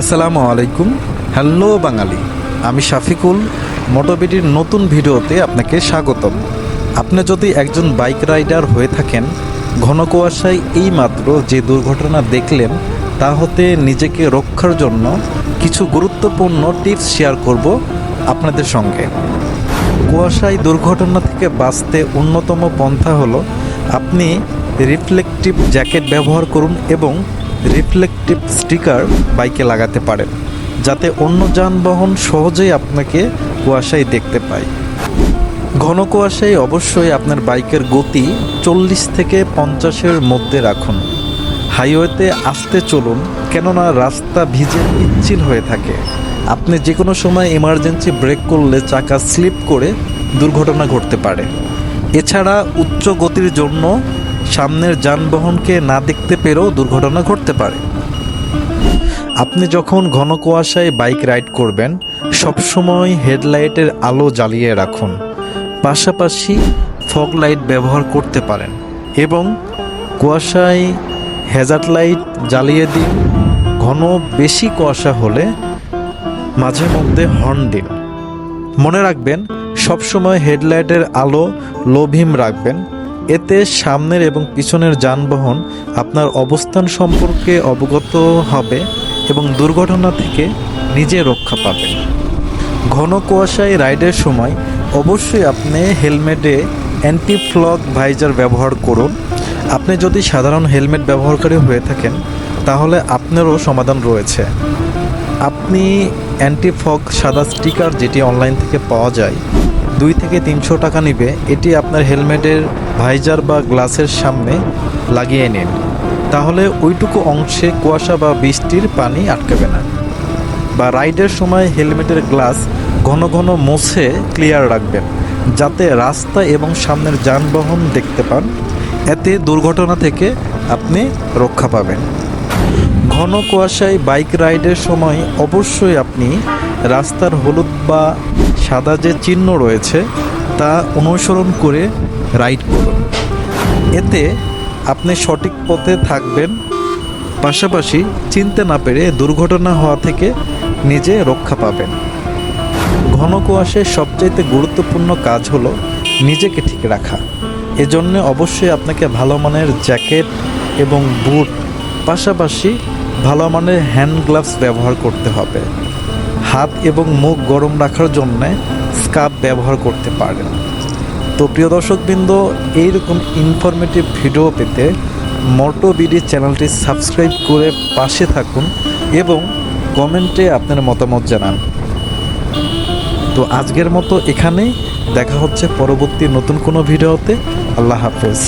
আসসালামু আলাইকুম। হ্যালো বাঙালি, আমি শাফিকুল, মোটোবিটির নতুন ভিডিওতে আপনাকে স্বাগতম। আপনি যদি একজন বাইক রাইডার হয়ে থাকেন, ঘন কুয়াশায় এইমাত্র যে দুর্ঘটনা দেখলেন, তা হতে নিজেকে রক্ষার জন্য কিছু গুরুত্বপূর্ণ টিপস শেয়ার করব আপনাদের সঙ্গে। কুয়াশায় দুর্ঘটনা থেকে বাঁচতে অন্যতম পন্থা হলো, আপনি রিফ্লেকটিভ জ্যাকেট ব্যবহার করুন এবং রিফ্লেকটিভ স্টিকার বাইকে লাগাতে পারেন, যাতে অন্য যানবাহন সহজেই আপনাকে কুয়াশায় দেখতে পায়। ঘন কুয়াশায় অবশ্যই আপনার বাইকের গতি চল্লিশ থেকে পঞ্চাশের মধ্যে রাখুন। হাইওয়েতে আসতে চলুন, কেননা রাস্তা ভিজে পিচ্ছিল হয়ে থাকে। আপনি যে কোনো সময় এমার্জেন্সি ব্রেক করলে চাকা স্লিপ করে দুর্ঘটনা ঘটতে পারে। এছাড়া উচ্চ গতির জন্য সামনের যানবাহনকে না দেখতে পেরেও দুর্ঘটনা ঘটতে পারে। আপনি যখন ঘন কুয়াশায় বাইক রাইড করবেন, সবসময় হেডলাইটের আলো জ্বালিয়ে রাখুন। পাশাপাশি ফগ লাইট ব্যবহার করতে পারেন এবং কুয়াশায় হ্যাজার্ড লাইট জ্বালিয়ে দিন। ঘন বেশি কুয়াশা হলে মাঝে মধ্যে হর্ন দিন। মনে রাখবেন, সবসময় হেডলাইটের আলো লো ভিম রাখবেন। এতে সামনের এবং পিছনের যানবাহন আপনার অবস্থান সম্পর্কে অবগত হবে এবং দুর্ঘটনা থেকে নিজে রক্ষা পাবে। ঘন কুয়াশায় রাইডের সময় অবশ্যই আপনি হেলমেটে অ্যান্টি ফ্লগ ভাইজার ব্যবহার করুন। আপনি যদি সাধারণ হেলমেট ব্যবহারকারী হয়ে থাকেন, তাহলে আপনারও সমাধান রয়েছে। আপনি অ্যান্টি ফগ সাদা স্টিকার যেটি অনলাইন থেকে পাওয়া যায় দুই থেকে তিনশো টাকা নিবে। এটি আপনার হেলমেটের ভাইজার বা গ্লাসের সামনে লাগিয়ে নিন। তাহলে ওইটুকু অংশে কুয়াশা বা বৃষ্টির পানি আটকাবে না। বা রাইডের সময় হেলমেটের গ্লাস ঘন ঘন মুছে ক্লিয়ার রাখবেন, যাতে রাস্তা এবং সামনের যানবাহন দেখতে পান। এতে দুর্ঘটনা থেকে আপনি রক্ষা পাবেন। ঘন কুয়াশায় বাইক রাইডের সময় অবশ্যই আপনি রাস্তার হলুদ বা সাদা যে চিহ্ন রয়েছে, তা অনুসরণ করে রাইড করুন। এতে আপনি সঠিক পথে থাকবেন, পাশাপাশি চিনতে না পেরে দুর্ঘটনা হওয়া থেকে নিজে রক্ষা পাবেন। ঘন কুয়াশায় সবচাইতে গুরুত্বপূর্ণ কাজ হলো নিজেকে ঠিক রাখা। এজন্য অবশ্যই আপনাকে ভালো মানের জ্যাকেট এবং বুট, পাশাপাশি ভালো মানের হ্যান্ড গ্লাভস ব্যবহার করতে হবে। হাত এবং মুখ গরম রাখার জন্যে স্কার্ফ ব্যবহার করতে পারেন। তো প্রিয় দর্শকবৃন্দ, এইরকম ইনফরমেটিভ ভিডিও পেতে মোটো বিডি চ্যানেলটি সাবস্ক্রাইব করে পাশে থাকুন এবং কমেন্টে আপনার মতামত জানান। তো আজকের মতো এখানেই দেখা হচ্ছে পরবর্তী নতুন কোনো ভিডিওতে আল্লাহ হাফেজ।